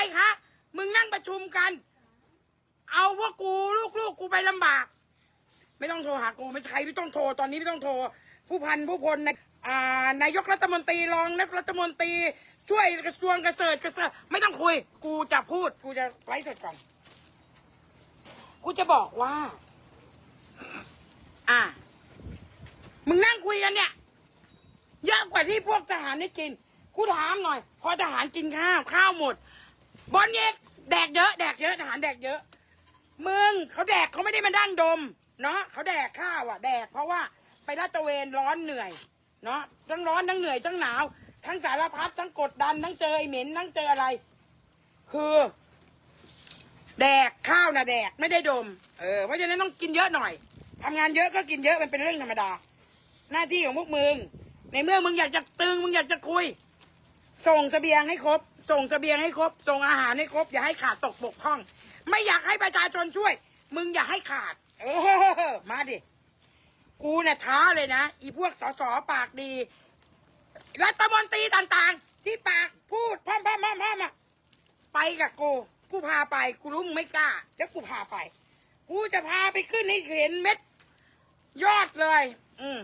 อะไรคะ มึงนั่งประชุมกัน เอาพวกกูลูกๆกกูไปลำบาก ไม่ต้องโทรหากูไม่ใครไม่ต้องโทรตอนนี้ไม่ต้องโทร ผู้พันผู้พลนะอ่านายกรัฐมนตรีรองนายกรัฐมนตรี ช่วยกระทรวงเกษตรเกษตรไม่ต้องคุย กูจะพูด กูจะไลฟ์สดก่อน กูจะบอกว่า อะมึงนั่งคุยกันเนี่ย เยอะกว่าที่พวกทหารได้กิน กูถามหน่อย พอทหารกินข้าว ข้าวหมด บอลเอกแดกเยอะแดกเยอะทหารแดกเยอะ มึงเขาแดกเขาไม่ได้มาดั้งดม เนาะเขาแดกข้าวอะ แดกเพราะว่าไปลาดตระเวนร้อนเหนื่อย เนาะทั้งร้อนทั้งเหนื่อยทั้งหนาว ทั้งสารพัดทั้งกดดัน ทั้งเจอไอเหม็นทั้งเจออะไร คือ แดกข้าวนะแดกไม่ได้ดม เออเพราะฉะนั้นต้องกินเยอะหน่อยทำงานเยอะก็กินเยอะมันเป็นเรื่องธรรมดา หน้าที่ของพวกมึง ในเมื่อมึงอยากจะตึงมึงอยากจะคุย ส่งเสบียงให้ครบ ส่งเสบียงให้ครบ ส่งอาหารให้ครบ อย่าให้ขาดตกบกพร่อง ไม่อยากให้ประชาชนช่วย มึงอย่าให้ขาด เออมาดิ กูเนี่ยท้าเลยนะ อีพวกสสปากดี รัฐมนตรีต่างๆ ที่ปากพูดพ่อมพ่อพ่อมพ่อไปกับกู กูพาไป กูรู้มึงไม่กล้า แล้วกูพาไป กูจะพาไปขึ้นให้เห็นเม็ด ยอดเลย อืม